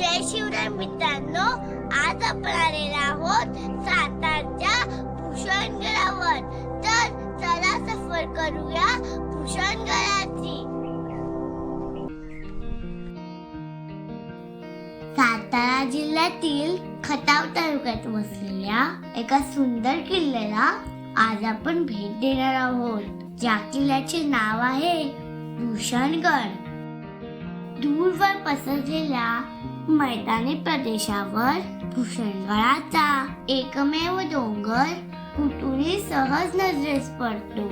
जय शिवराय मित्रांनो आज आपण आलेलो आहोत सातारच्या भूषणगडावर तर चला सफर करूया भूषणगडाची सातारा जिल्ह्यातील खटाव तालुक्यात वसलेल्या एका सुंदर किल्ल्याला आज आपण भेट देणार आहोत. ज्या किल्ल्याचे नाव आहे भूषणगड. दूरवर पसरलेल्या मैदानी प्रदेशावर भूषणगडाचा एकमेव डोंगर कुठूनही सहज नजरेस पडतो.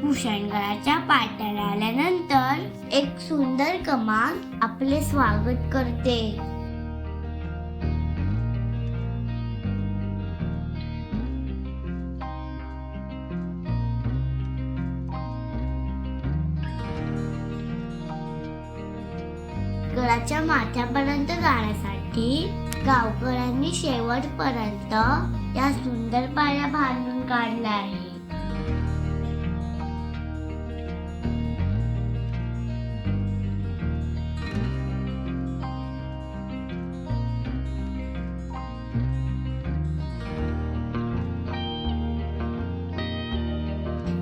भूषणगडाच्या पाट्याला आल्यानंतर एक सुंदर कमान आपले स्वागत करते. गडाच्या माथ्यापर्यंत जाण्यासाठी गावकऱ्यांनी शेवटपर्यंत या सुंदर पाया बांधून काढल्या आहे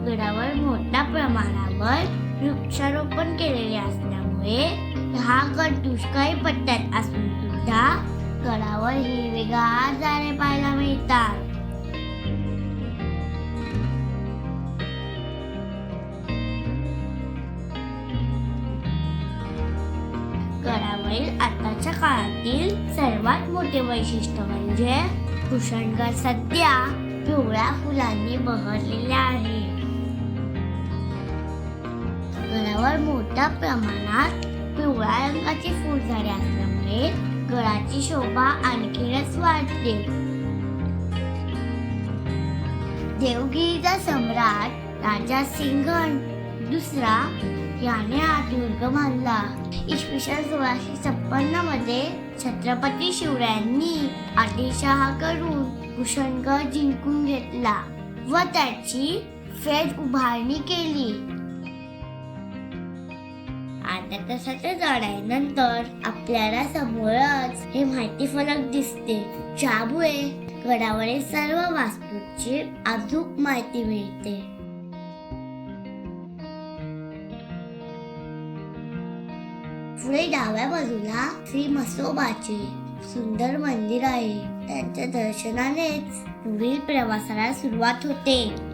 गडावर मोठ्या प्रमाणावर वृक्षारोपण केलेले असल्यामुळे हा गट दुष्काळी पट्ट्यात असून सुद्धा गडावर हिरवेगार झाडे पाहायला मिळतात. गडावरील आताच्या काळातील सर्वात मोठे वैशिष्ट्य म्हणजे कुशणगड सध्या पिवळ्या फुलांनी बहरलेले आहे. गडावर मोठ्या प्रमाणात पिवळ्या रंगाची फुलझाडे असल्यामुळे घराची शोभा आणखीनच वाढते. देवगिरीचा सम्राट राजा सिंह दुसरा याने हा दुर्ग बांधला. इसवी सन सोळाशे छप्पन्नमध्ये छत्रपती शिवरायांनी आदिलशहा करून भूषणगड जिंकून घेतला व त्याची फेज उभारणी केली. अर्ध्या तासाच्या नंतर आपल्याला समोरच हे माहिती फलक दिसते. ज्यामुळे गडावरील सर्व वास्तूची अचूक माहिती मिळते. पुढे डाव्या बाजूला श्री मसोबाचे सुंदर मंदिर आहे. त्यांच्या दर्शनानेच पुढील प्रवासाला सुरुवात होते.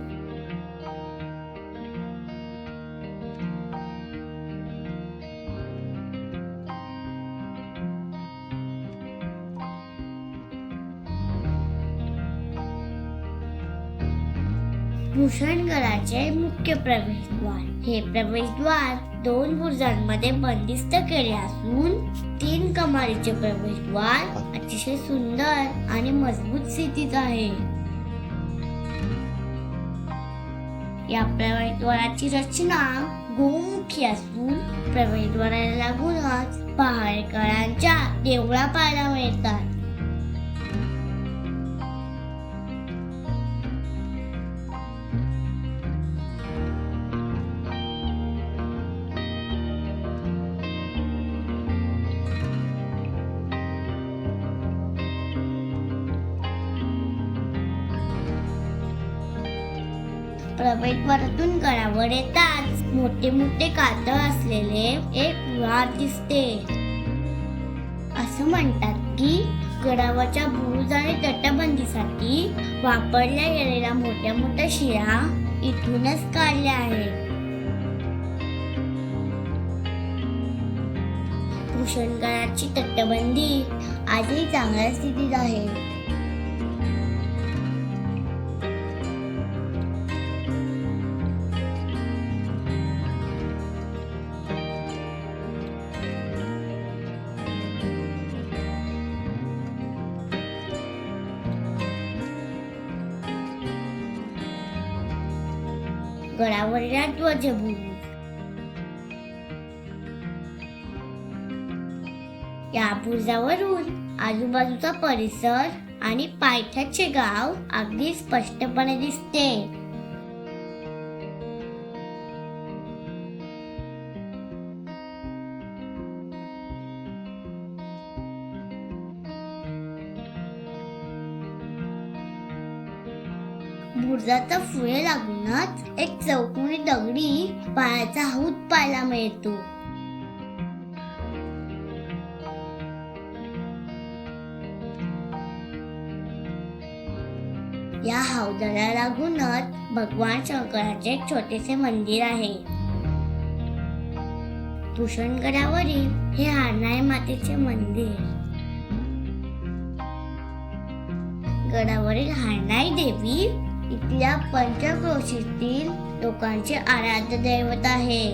भूषणगडाचे मुख्य प्रवेशद्वार. हे प्रवेशद्वार दोन बुरुजांमध्ये बंदिस्त केले असून तीन कमालीचे प्रवेशद्वार अतिशय सुंदर आणि मजबूत स्थितीत आहे. या प्रवेशद्वाराची रचना गोमुखी असून प्रवेशद्वाराला लागूनच पहाडकरांच्या देवळा पाहायला मिळतात. प्रवेशद्वारातून गडावर येताच मोठे मोठे कातळ असलेले एक विहार दिसते. असं म्हणतात की गडावरच्या बुरुज आणि तटबंदीसाठी वापरल्या गेलेल्या मोठ्या मोठ्या शिळा इथूनच काढल्या आहेत. भूषणगडाची तटबंदी आजही चांगल्या स्थितीत आहे. गडावरील ध्वजभूमी या बुरुजावरून आजूबाजूचा परिसर आणि पायथ्याचे गाव अगदी स्पष्टपणे दिसते. बुरजाचा फुले लागूनच एक चौकोनी दगडी पायाचा हौद पाहायला मिळतो. या हौदाला लागूनच भगवान शंकराचे एक छोटेसे मंदिर आहे. भूषणगडावरील हे हारनाय मातेचे मंदिर. गडावरील हारनाई देवी इथल्या पंचक्रोशीतील लोकांचे आराध्य दैवत आहे.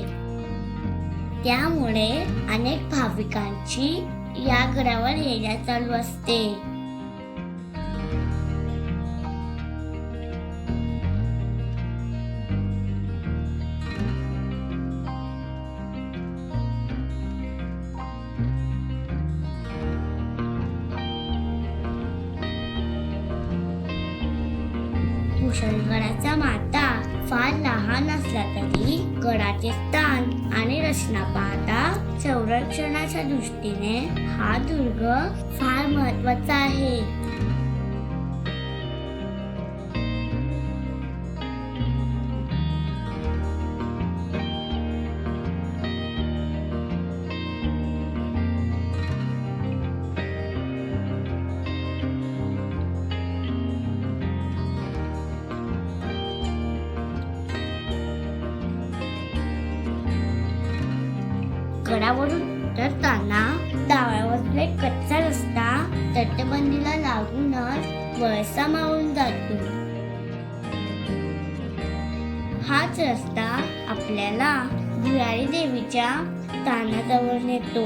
त्यामुळे अनेक भाविकांची या गडावर येण्या चालू असते. भूषणगडाचा माता फार लहान असला तरी गडाचे स्थान आणि रचना पाहता संरक्षणाच्या दृष्टीने हा दुर्ग फार महत्त्वाचा आहे. झाडावरून उतरताना डाव्यावरले एक कच्चा रस्ता तटबंदीला लागूनच वळसा मारून जातो. हाच रस्ता आपल्याला भुयारी देवीच्या स्थानाजवळ नेतो.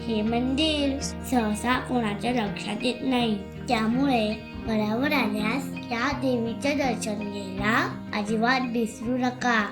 हे मंदिर सहसा कोणाच्या लक्षात येत नाही. त्यामुळे घरावर आल्यास या देवीचे दर्शन घ्यायला अजिबात विसरू नका.